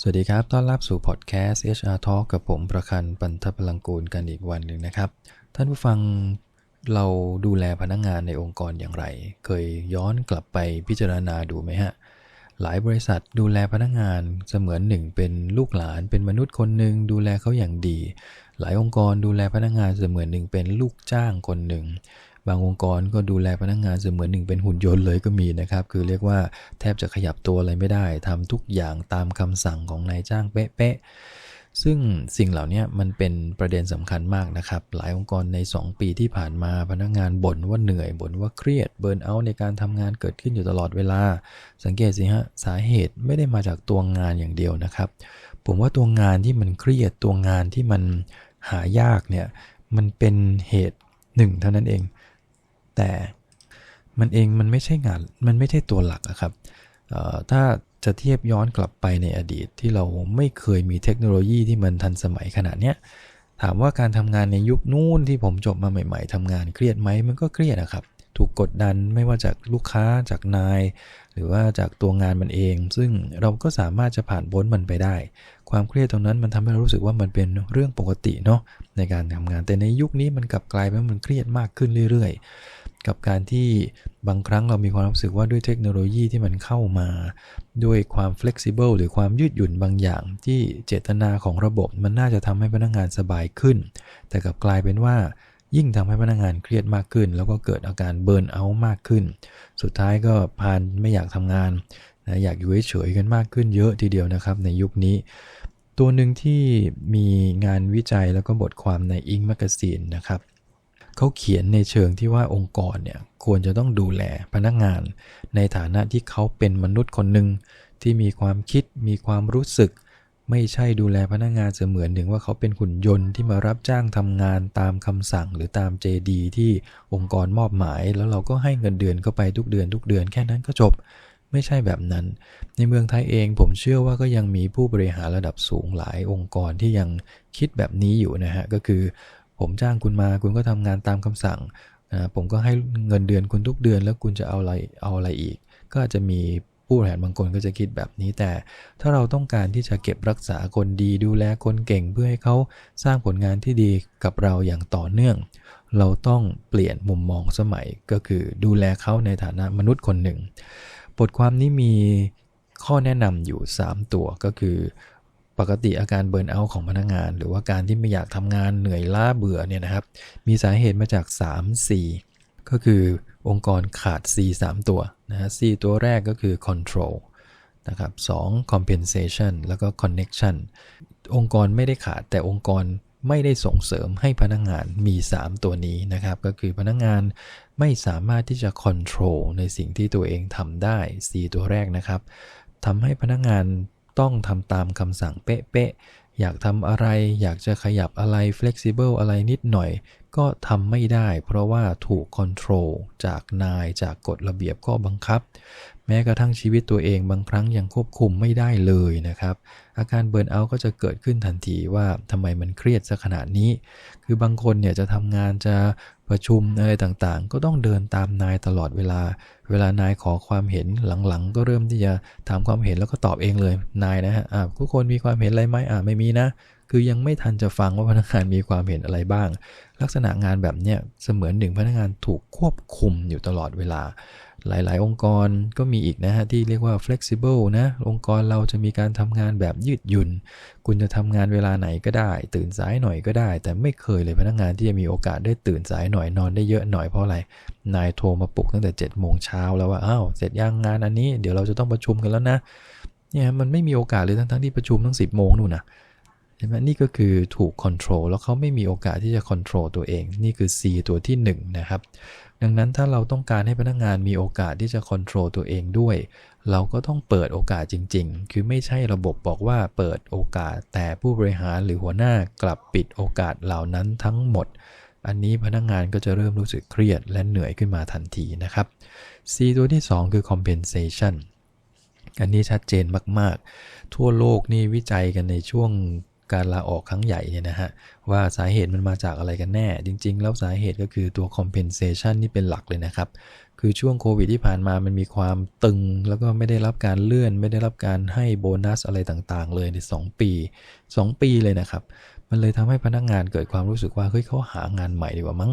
สวัสดีครับ ต้อนรับสู่พอดแคสต์ HR Talk กับผมประคันปันทพลังกูลกันอีกวันหนึ่งนะครับ ท่านผู้ฟังเราดูแลพนักงงานในองค์กรอย่างไร เคยย้อนกลับไปพิจารณาดูไหมฮะ หลายบริษัทดูแลพนักงงานเสมือนหนึ่งเป็นลูกหลานเป็นมนุษย์คนหนึ่งดูแลเขาอย่างดี หลายองค์กรดูแลพนักงงานเสมือนหนึ่งเป็นลูกจ้างคนหนึ่ง บางองค์กรก็ดูแลพนักงงานเสมือนหนึ่งเป็นหุ่นยนต์เลยก็มีนะครับ คือเรียกว่าแทบจะขยับตัวอะไรไม่ได้ทำทุกอย่างตามคำสั่งของนายจ้างเป๊ะๆซึ่งสิ่งเหล่านี้มันเป็นประเด็นสำคัญมากนะครับ หลายองค์กรใน 2 ปีที่ผ่านมาพนักงานบ่นว่าเหนื่อยบ่นว่าเครียดเบิร์นเอาในการทำงานเกิดขึ้นอยู่ตลอดเวลา สังเกตสิฮะสาเหตุไม่ได้มาจากตัวงานอย่างเดียวนะครับ ผมว่าตัวงานที่มันเครียดตัวงานที่มันหายากเนี่ยมันเป็นเหตุหนึ่งเท่านั้นเอง แต่มันเองมันไม่ใช่งานมันไม่ใช่ตัวหลักอะครับถ้าจะเทียบย้อนกลับไปในอดีตที่เราไม่เคยมีเทคโนโลยีที่มันทันสมัยขนาดเนี้ยถามว่าการทำงานในยุคนู้นที่ผมจบมาใหม่ ๆทำงานเครียดไหมมันก็เครียดนะครับ ถูกกดดันไม่ว่าจากลูกค้าจากนาย หรือว่าจากตัวงานมันเอง ซึ่งเราก็สามารถจะผ่านพ้นมันไปได้ ความเครียดตรงนั้นมันทำให้เรารู้สึกว่ามันเป็นเรื่องปกติเนาะในการทำงานแต่ในยุคนี้มันกลับกลายเป็นมันเครียดมากขึ้นเรื่อย ๆ กับการที่บางครั้งเรามีความรู้สึกว่าด้วยเทคโนโลยีที่มันเข้ามา ด้วยความ flexible หรือความยืดหยุ่นบางอย่าง ที่เจตนาของระบบมันน่าจะทำให้พนักงานสบายขึ้น แต่กลับกลายเป็นว่า ยิ่งทำให้พนักงานเครียดมากขึ้น แล้วก็เกิดอาการเบิร์นเอาท์มากขึ้น สุดท้ายก็พานไม่อยากทำงานนะอยากอยู่เฉยๆกันมากขึ้นเยอะทีเดียวนะครับ ในยุคนี้ ตัวหนึ่งที่มีงานวิจัยแล้วก็บทความใน Ink Magazine นะครับ เขาเขียนในเชิงที่ว่าองค์กรเนี่ยควรจะต้องดูแลพนักงาน ในฐานะที่เขาเป็นมนุษย์คนหนึ่งที่มีความคิดมีความรู้สึก ไม่ใช่ดูแลพนักงานเสมือนหนึ่งว่าเขาเป็นหุ่นยนต์ที่มารับจ้างทำงานตามคำสั่งหรือตาม JD ที่องค์กรมอบหมาย แล้วเราก็ให้เงินเดือนเข้าไปทุกเดือนทุกเดือนแค่นั้นก็จบไม่ใช่แบบนั้น ในเมืองไทยเองผมเชื่อว่าก็ยังมีผู้บริหารระดับสูงหลายองค์กรที่ยังคิดแบบนี้อยู่นะฮะ ก็คือ ผมจ้างคุณมาคุณก็ทำงานตามคำสั่งนะผมก็ให้เงินเดือนคุณทุกเดือน แล้วคุณจะเอาอะไรเอาอะไรอีก ก็อาจจะมีผู้บริหารบางคนก็จะคิดแบบนี้แต่ ถ้าเราต้องการที่จะเก็บรักษาคนดีดูแลคนเก่งเพื่อให้เขาสร้างผลงานที่ดีกับเราอย่างต่อเนื่อง เราต้องเปลี่ยนมุมมองสมัยก็คือดูแลเขาในฐานะมนุษย์คนหนึ่ง บทความนี้มีข้อแนะนำอยู่ 3 ตัวก็คือ ปกติอาการเบิร์นเอาท์ของพนักงาน หรือว่าการที่ไม่อยากทำงานเหนื่อยล้าเบื่อเนี่ยนะครับ มีสาเหตุมาจาก 3 C ก็คือองค์กรขาด C 3 ตัวนะฮะ C ตัวแรกก็คือ control นะครับ 2 compensation แล้วก็ connection องค์กรไม่ได้ขาดแต่องค์กรไม่ได้ส่งเสริมให้พนักงงานมี 3 ตัวนี้นะครับ ก็คือพนักงงานไม่สามารถที่จะ control ในสิ่งที่ตัวเองทำได้ C ตัวแรกนะครับทำให้พนักงงาน ต้องทำตามคำสั่งเป๊ะๆ อยากทำอะไร อยากจะขยับอะไร flexible อะไรนิดหน่อย ก็ทำไม่ได้ เพราะว่าถูกคอนโทรลจากนายจากกฎระเบียบข้อบังคับ แม้กระทั่งชีวิตตัวเองบางครั้งยังควบคุมไม่ได้เลยนะครับ อาการเบิร์นเอาท์ก็จะเกิดขึ้นทันทีว่าทำไมมันเครียดซะขนาดนี้ คือบางคนเนี่ยจะทำงานจะประชุมอะไรต่างๆ ก็ต้องเดินตามนายตลอดเวลา เวลานายขอความเห็นหลังๆ ก็เริ่มที่จะถามความเห็นแล้วก็ตอบเองเลยนายนะฮะอ่าทุกคนมีความเห็นอะไรไหมอ่าไม่มีนะคือยังไม่ทันจะฟังว่าพนักงานมีความเห็นอะไรบ้าง ลักษณะงานแบบเนี้ยเสมือนหนึ่งพนักงานถูกควบคุมอยู่ตลอดเวลา หลายๆ องค์กรก็มีอีกนะฮะที่เรียกว่า flexible นะ องค์กรเราจะมีการทำงานแบบยืดหยุ่น คุณจะทำงานเวลาไหนก็ได้ ตื่นสายหน่อยก็ได้ แต่ไม่เคยเลยพนักงานที่จะมีโอกาสได้ตื่นสายหน่อยนอนได้เยอะหน่อยเพราะอะไร นายโทรมาปลุกตั้งแต่7จ็ดโมงเช้าแล้วว่าอ้าวเสร็จยังงานอันนี้เดี๋ยวเราจะต้องประชุมกันแล้วนะเนี่ยมันไม่มีโอกาสเลยทั้งๆที่ประชุมตั้ง10บโมงนู่นนะ ใช่ไหมนี่ก็คือถูกคอนโทรลแล้วเขาไม่มีโอกาสที่จะคอนโทรลตัวเอง นี่คือ C ตัวที่1นนะครับ ดังนั้นถ้าเราต้องการให้พนักงานมีโอกาสที่จะควบคุมตัวเองด้วย เราก็ต้องเปิดโอกาสจริง ๆ คือไม่ใช่ระบบบอกว่าเปิดโอกาสแต่ผู้บริหารหรือหัวหน้ากลับปิดโอกาสเหล่านั้นทั้งหมด อันนี้พนักงานก็จะเริ่มรู้สึกเครียดและเหนื่อยขึ้นมาทันทีนะครับ C ตัวที่ 2 คือ compensation อันนี้ชัดเจนมากๆ ทั่วโลกนี่วิจัยกันในช่วง การลาออกครั้งใหญ่เนี่ยนะฮะว่าสาเหตุมันมาจากอะไรกันแน่ จริง ๆ แล้วสาเหตุก็คือตัว compensation นี่เป็นหลักเลยนะครับ คือช่วงโควิดที่ผ่านมามันมีความตึง แล้วก็ไม่ได้รับการเลื่อน ไม่ได้รับการให้โบนัสอะไรต่างๆ เลยใน 2 ปี 2 ปีเลยนะครับ มันเลยทำให้พนักงานเกิดความรู้สึกว่าเฮ้ยเขาหางานใหม่ดีกว่ามั้ง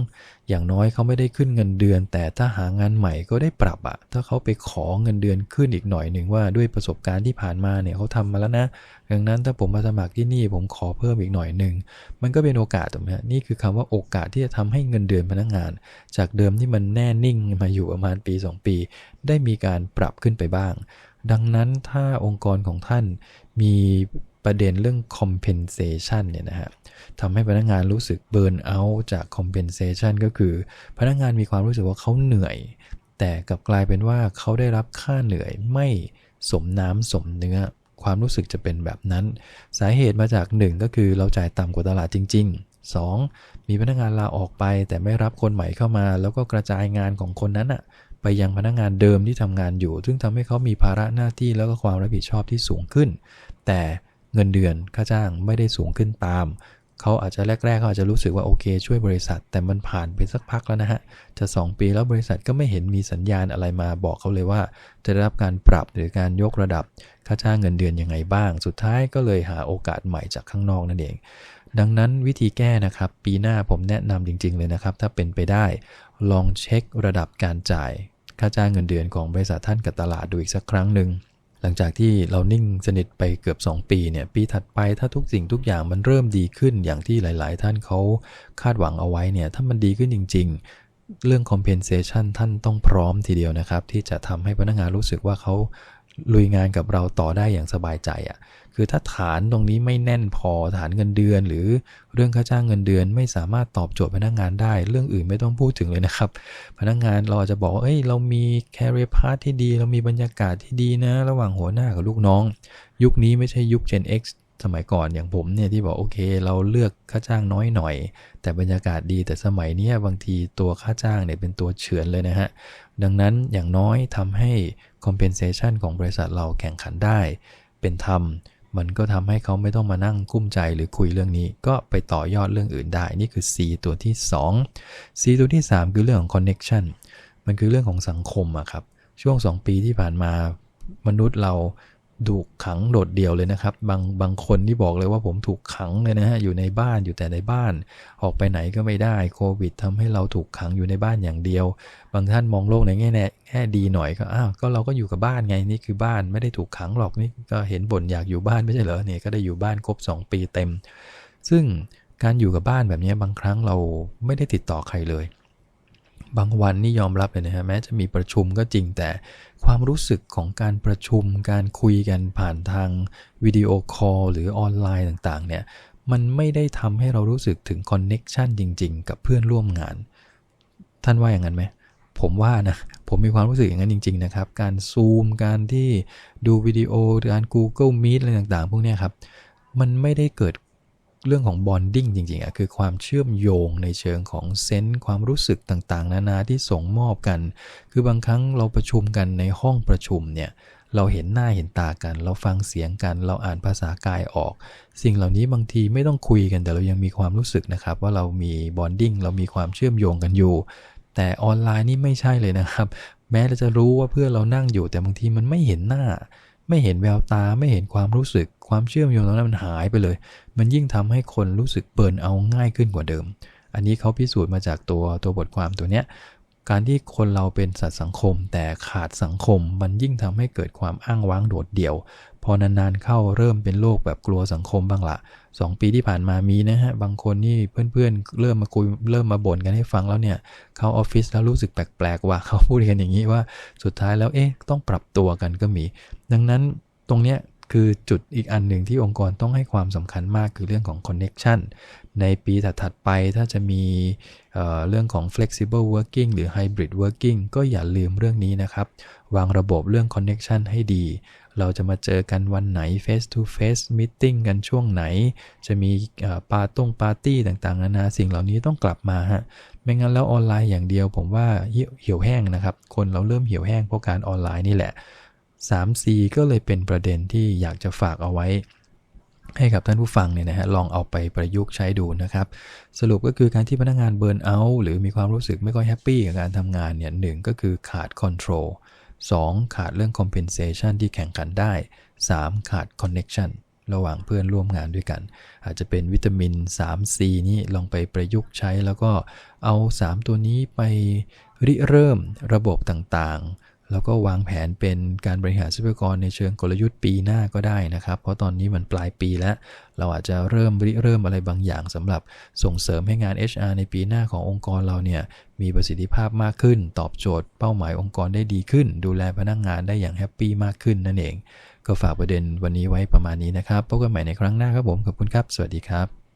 อย่างน้อยเขาไม่ได้ขึ้นเงินเดือน แต่ถ้าหางานใหม่ก็ได้ปรับอะถ้าเขาไปขอเงินเดือนขึ้นอีกหน่อยหนึ่งว่าด้วยประสบการณ์ที่ผ่านมาเนี่ยเขาทำมาแล้วนะ ดังนั้นถ้าผมมาสมัครที่นี่ผมขอเพิ่มอีกหน่อยหนึ่งมันก็เป็นโอกาสถูกไหมนี่คือคำว่าโอกาสที่จะทำให้เงินเดือนพนักงาน จากเดิมที่มันแน่นิ่งมาอยู่ประมาณปี 2 ปี ได้มีการปรับขึ้นไปบ้าง ดังนั้นถ้าองค์กรของท่านมี ประเด็นเรื่อง compensation เนี่ยนะฮะทำให้พนักงานรู้สึกเบิร์นเอาจาก compensation ก็คือ พนักงานมีความรู้สึกว่าเขาเหนื่อย แต่กลับกลายเป็นว่าเขาได้รับค่าเหนื่อยไม่สมน้ำสมเนื้อ ความรู้สึกจะเป็นแบบนั้น สาเหตุมาจาก 1 ก็คือเราจ่ายต่ำกว่าตลาดจริง ๆ 2. มีพนักงานลาออกไป แต่ไม่รับคนใหม่เข้ามา แล้วก็กระจายงานของคนนั้นอะไปยังพนักงานเดิมที่ทำงานอยู่ ซึ่งทำให้เขามีภาระหน้าที่แล้วก็ความรับผิดชอบที่สูงขึ้น แต่ เงินเดือนค่าจ้างไม่ได้สูงขึ้นตาม เขาอาจจะแรกๆเขาอาจจะรู้สึกว่าโอเค ช่วยบริษัท แต่มันผ่านไปสักพักแล้วนะฮะ จะ 2 ปีแล้วบริษัทก็ไม่เห็นมีสัญญาณอะไรมาบอกเขาเลยว่า จะได้รับการปรับหรือการยกระดับค่าจ้างเงินเดือนยังไงบ้าง สุดท้ายก็เลยหาโอกาสใหม่จากข้างนอกนั่นเองดังนั้นวิธีแก้นะครับ ปีหน้าผมแนะนำจริง ๆ เลยนะครับ ถ้าเป็นไปได้ ลองเช็คระดับการจ่าย ค่าจ้างเงินเดือนของบริษัทท่านกับตลาดดูอีกสักครั้งหนึ่ง หลังจากที่เรานิ่งสนิทไปเกือบ 2 ปีเนี่ยปีถัดไปถ้าทุกสิ่งทุกอย่างมันเริ่มดีขึ้นอย่างที่หลาย ๆ ท่านเขาคาดหวังเอาไว้เนี่ยถ้ามันดีขึ้นจริง ๆ เรื่อง compensation ท่านต้องพร้อมทีเดียวนะครับ ที่จะทำให้พนักงานรู้สึกว่าเขา ลุยงานกับเราต่อได้อย่างสบายใจอะ่ะคือถ้าฐานตรงนี้ไม่แน่นพอฐานเงินเดือน หรือเรื่องค่าจ้างเงินเดือนไม่สามารถตอบโจทย์พนักงานได้ เรื่องอื่นไม่ต้องพูดถึงเลยนะครับ พนักงานเราอาจจะบอกว่าเอ้ยเรามี career path ที่ดี เรามีบรรยากาศที่ดีนะ ระหว่างหัวหน้ากับลูกน้อง ยุคนี้ไม่ใช่ยุค Gen X สมัยก่อนอย่างผมเนี่ยที่บอกโอเค เราเลือกค่าจ้างน้อยหน่อย แต่บรรยากาศดีแต่สมัยนี้บางทีตัวค่าจ้างเนี่ยเป็นตัวเฉือนเลยนะฮะดังนั้นอย่างน้อยทำให้ compensation ของบริษัทเราแข่งขันได้ เป็นธรรม มันก็ทำให้เขาไม่ต้องมานั่งกุ้มใจหรือคุยเรื่องนี้ ก็ไปต่อยอดเรื่องอื่นได้ นี่คือ C ตัวที่ 2 C ตัวที่ 3 คือเรื่องของ connection มันคือเรื่องของสังคมอะครับ ช่วง 2 ปีที่ผ่านมามนุษย์เรา ถูกขังโดดเดี่ยวเลยนะครับ บางบางคนที่บอกเลยว่าผมถูกขังเลยนะฮะอยู่ในบ้านอยู่แต่ในบ้าน ออกไปไหนก็ไม่ได้โควิดทำให้เราถูกขังอยู่ในบ้านอย่างเดียว บางท่านมองโลกในแง่แง่ดีหน่อยก็อ้าวก็เราก็อยู่กับบ้านไงนี่คือบ้านไม่ได้ถูกขังหรอกนี่ก็เห็นบ่นอยากอยู่บ้านไม่ใช่เหรอเนี่ยก็ได้อยู่บ้านครบ 2 ปีเต็ม ซึ่งการอยู่กับบ้านแบบนี้บางครั้งเราไม่ได้ติดต่อใครเลย บางวันนี่ยอมรับเลยนะฮะแม้จะมีประชุมก็จริงแต่ความรู้สึกของการประชุม การคุยกันผ่านทางวิดีโอคอลหรือออนไลน์ต่างๆ เนี่ยมันไม่ได้ทำให้เรารู้สึกถึงคอนเน็กชันจริง ๆ กับเพื่อนร่วมงาน ท่านว่าอย่างนั้นไหมผมว่านะผมมีความรู้สึกอย่างนั้นจริง ๆ นะครับ การซูมการที่ดูวิดีโอการ Google Meet อะไรต่างๆ พวกนี้ครับ มันไม่ได้เกิด เรื่องของบอนดิ้งจริงๆอะคือความเชื่อมโยงในเชิงของเซนส์ความรู้สึกต่างๆ นานาที่ส่งมอบกัน คือบางครั้งเราประชุมกันในห้องประชุมเนี่ยเราเห็นหน้าเห็นตากัน เราฟังเสียงกัน เราอ่านภาษากายออก สิ่งเหล่านี้บางทีไม่ต้องคุยกันแต่เรายังมีความรู้สึกนะครับ ว่าเรามีบอนดิ้งเรามีความเชื่อมโยงกันอยู่ แต่ออนไลน์นี่ไม่ใช่เลยนะครับ แม้เราจะรู้ว่าเพื่อนเรานั่งอยู่แต่บางทีมันไม่เห็นหน้า ไม่เห็นแววตาไม่เห็นความรู้สึก ความเชื่อมโยงตรงนั้นมันหายไปเลย มันยิ่งทำให้คนรู้สึกเปินเอาง่ายขึ้นกว่าเดิม อันนี้เขาพิสูจน์มาจากตัวตัวบทความตัวเนี้ย การที่คนเราเป็นสัตว์สังคม แต่ขาดสังคม มันยิ่งทำให้เกิดความอ้างว้างโดดเดี่ยว พอนานๆเข้าเริ่มเป็นโรคแบบกลัวสังคมบ้างละสองปีที่ผ่านมามีนะฮะ บางคนนี่เพื่อนๆ เริ่มมาคุยเริ่มมาบ่นกันให้ฟังแล้วเนี่ย เข้าออฟฟิศแล้วรู้สึกแปลกๆว่าเขาพูดกันอย่างนี้ว่าสุดท้ายแล้วเอ๊ะต้องปรับตัวกันก็มี ดังนั้นตรงเนี้ย คือจุดอีกอันหนึ่งที่องค์กรต้องให้ความสำคัญมากคือเรื่องของ connection ในปีถัดๆไปถ้าจะมีเเรื่องของ flexible working หรือ hybrid working ก็อย่าลืมเรื่องนี้นะครับ วางระบบเรื่อง connection ให้ดี เราจะมาเจอกันวันไหน face to face meeting กันช่วงไหน จะมีปาต้งปาร์ตี้ต่างๆนานาสิ่งเหล่านี้ต้องกลับมาฮะไม่งั้นแล้วออนไลน์อย่างเดียว ผมว่าเหี่ยวแห้งนะครับ คนเราเริ่มเหี่ยวแห้งเพราะการออนไลน์นี่แหละ 3C ก็เลยเป็นประเด็นที่อยากจะฝากเอาไว้ ให้กับท่านผู้ฟังเนี่ยนะฮะลองเอาไปประยุกต์ใช้ดูนะครับ สรุปก็คือการที่พนักงานเบิร์นเอาท์หรือมีความรู้สึกไม่ค่อยแฮปปี้กับการทำงานเนี่ยหนึ่งก็คือขาดคอนโทรล 2. ขาดเรื่อง compensation ที่แข่งขันได้ 3. ขาด connection ระหว่างเพื่อนร่วมงานด้วยกัน อาจจะเป็นวิตามิน 3C นี่ลองไปประยุกต์ใช้แล้วก็เอา 3 ตัวนี้ไปริเริ่มระบบต่างๆ แล้วก็วางแผนเป็นการบริหารทรัพยากรในเชิงกลยุทธ์ปีหน้าก็ได้นะครับ เพราะตอนนี้มันปลายปีแล้ว เราอาจจะเริ่มริเริ่มอะไรบางอย่างสำหรับส่งเสริมให้งาน HR ในปีหน้าขององค์กรเราเนี่ยมีประสิทธิภาพมากขึ้น ตอบโจทย์เป้าหมายองค์กรได้ดีขึ้น ดูแลพนักงงานได้อย่างแฮปปี้มากขึ้นนั่นเอง ก็ฝากประเด็นวันนี้ไว้ประมาณนี้นะครับพบกันใหม่ในครั้งหน้าครับผมขอบคุณครับ สวัสดีครับ